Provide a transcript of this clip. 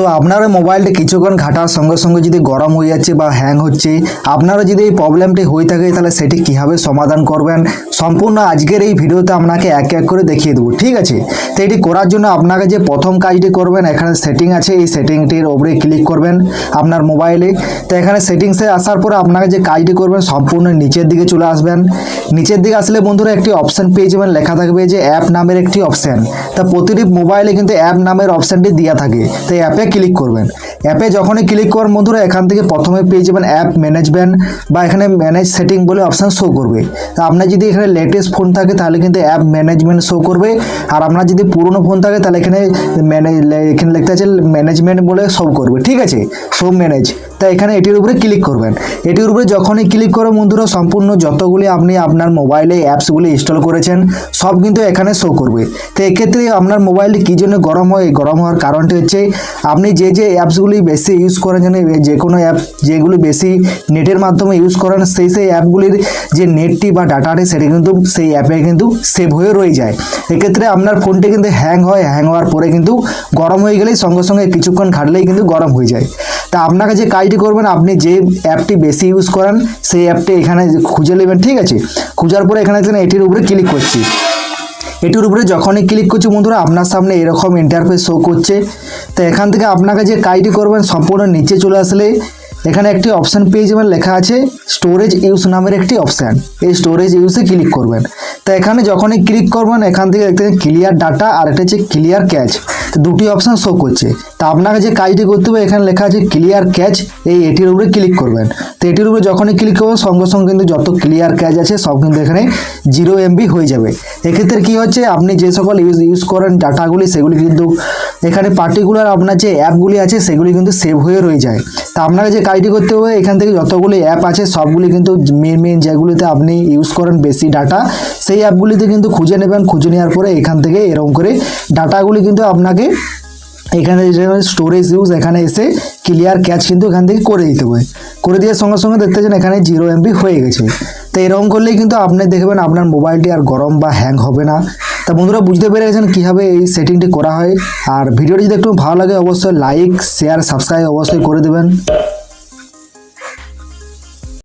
তো আপনার মোবাইলটা কিছুক্ষণ ঘাটার সঙ্গে সঙ্গে যদি গরম হয়ে যাচ্ছে বা হ্যাং হচ্ছে আপনারা যদি এই প্রবলেমটি হয়ে থাকে, তাহলে সেটি কীভাবে সমাধান করবেন? সম্পূর্ণ আজকের এই ভিডিওতে আপনাকে এক এক করে দেখিয়ে দেবো, ঠিক আছে? তো এটি করার জন্য আপনাকে যে প্রথম কাজটি করবেন, এখানে সেটিং আছে, এই সেটিংটির ওপরে ক্লিক করবেন আপনার মোবাইলে তো এখানে সেটিংসে আসার পরে আপনাকে যে কাজটি করবেন, সম্পূর্ণ নিচের দিকে চলে আসবেন। নিচের দিকে আসলে বন্ধুরা একটি অপশান পেয়ে যাবেন। লেখা থাকবে যে অ্যাপ নামের একটি অপশান তা প্রতিটি মোবাইলে কিন্তু অ্যাপ নামের অপশানটি দেওয়া থাকে। তো অ্যাপে ক্লিক করবেন। অ্যাপে যখনই ক্লিক করেন বন্ধুরা এখান থেকে প্রথমে পেয়ে যাবেন অ্যাপ ম্যানেজমেন্ট বা এখানে ম্যানেজ সেটিং বলে অপশান শো করবে। তা আপনার যদি এখানে লেটেস্ট ফোন থাকে, তাহলে কিন্তু অ্যাপ ম্যানেজমেন্ট শো করবে। আর আপনার যদি পুরনো ফোন থাকে, তাহলে এখানে ম্যানেজ এখানে লিখতে আছে ম্যানেজমেন্ট বলে শো করবে। ঠিক আছে? শো ম্যানেজ তা এখানে এটির উপরে ক্লিক করবেন। এটির উপরে যখনই ক্লিক করে বন্ধুরা, সম্পূর্ণ যতগুলি আপনি আপনার মোবাইলে অ্যাপসগুলি ইনস্টল করেছেন, সব কিন্তু এখানে শো করবে। তো এক্ষেত্রে আপনার মোবাইলটি কী জন্য গরম হয়? গরম হওয়ার কারণটি হচ্ছে, আপনি যে যে অ্যাপসগুলি বেশি ইউজ করেন যে কোনো অ্যাপ যেগুলি বেশি নেটের মাধ্যমে ইউজ করেন, সেই সেই অ্যাপগুলির যে নেটটি বা ডাটাটি সেটি কিন্তু সেই অ্যাপে কিন্তু সেভ হয়ে রয়ে যায়। এক্ষেত্রে আপনার ফোনটি কিন্তু হ্যাং হয় হ্যাং হওয়ার পরে কিন্তু গরম হয়ে গেলেই সঙ্গে সঙ্গে কিছুক্ষণ খাটলেই কিন্তু গরম হয়ে যায়। তা আপনাকে যে কাজটি করবেন, আপনি যে অ্যাপটি বেশি ইউজ করেন, সেই অ্যাপটি এখানে খুঁজে নেবেন, ঠিক আছে? খোঁজার পরে এখানে দেখছেন এটির উপরে ক্লিক করছি। এটির উপরে যখনই ক্লিক করছি বন্ধুরা, আপনার সামনে এরকম ইন্টারফেস শো করছে। তো এখান থেকে আপনাকে যে কাজটি করবেন সম্পূর্ণ নিচে চলে আসলে এখানে একটি অপশান পেয়ে যাবেন, লেখা আছে স্টোরেজ ইউজ নামের একটি অপশান এই স্টোরেজ ইউজে ক্লিক করবেন। তো এখানে যখনই ক্লিক করবেন, এখান থেকে দেখতে ক্লিয়ার ডাটা আর একটা হচ্ছে ক্লিয়ার ক্যাচ তো দুটি অপশান শো করছে। তা আপনাকে যে কাজটি করতে হবে, এখানে লেখা আছে ক্লিয়ার ক্যাচ এই এটির উপরে ক্লিক করবেন। তো এটির উপরে যখনই ক্লিক করবেন, সঙ্গে সঙ্গে কিন্তু যত ক্লিয়ার ক্যাচ আছে, সব কিন্তু এখানে জিরো এমবি হয়ে যাবে। এক্ষেত্রে কী হচ্ছে, আপনি যে সকল ইউজ ইউজ করেন, ডাটাগুলি, সেগুলি কিন্তু এখানে পার্টিকুলার আপনার যে অ্যাপগুলি আছে, সেগুলি কিন্তু সেভ হয়ে রয়ে যায়। তা আপনাকে যে কাজটি করতে হবে, এখান থেকে যতগুলি অ্যাপ আছে, সবগুলি কিন্তু মেন মেন যেগুলিতে আপনি ইউজ করেন বেশি ডাটা সেই অ্যাপগুলিতে কিন্তু খুঁজে নেবেন, খুঁজে নেওয়ার পরে এখান থেকে এরকম করে ডাটাগুলি কিন্তু আপনাকে এখানে স্টোরেজ ইউজ এখানে এসে ক্লিয়ার ক্যাচ কিন্তু এখান থেকে করে দিতে হবে। করে দেওয়ার সঙ্গে সঙ্গে দেখতে পাচ্ছেন এখানে জিরো এমবি হয়ে গেছে। তো এরকম করলেই কিন্তু আপনি দেখবেন আপনার মোবাইলটি আর গরম বা হ্যাং হবে না। তা বন্ধুরা বুঝতে পেরে গেছেন কীভাবে এই সেটিংটি করা হয়। আর ভিডিওটি যদি একটু ভালো লাগে, অবশ্যই লাইক শেয়ার সাবস্ক্রাইব অবশ্যই করে দেবেন।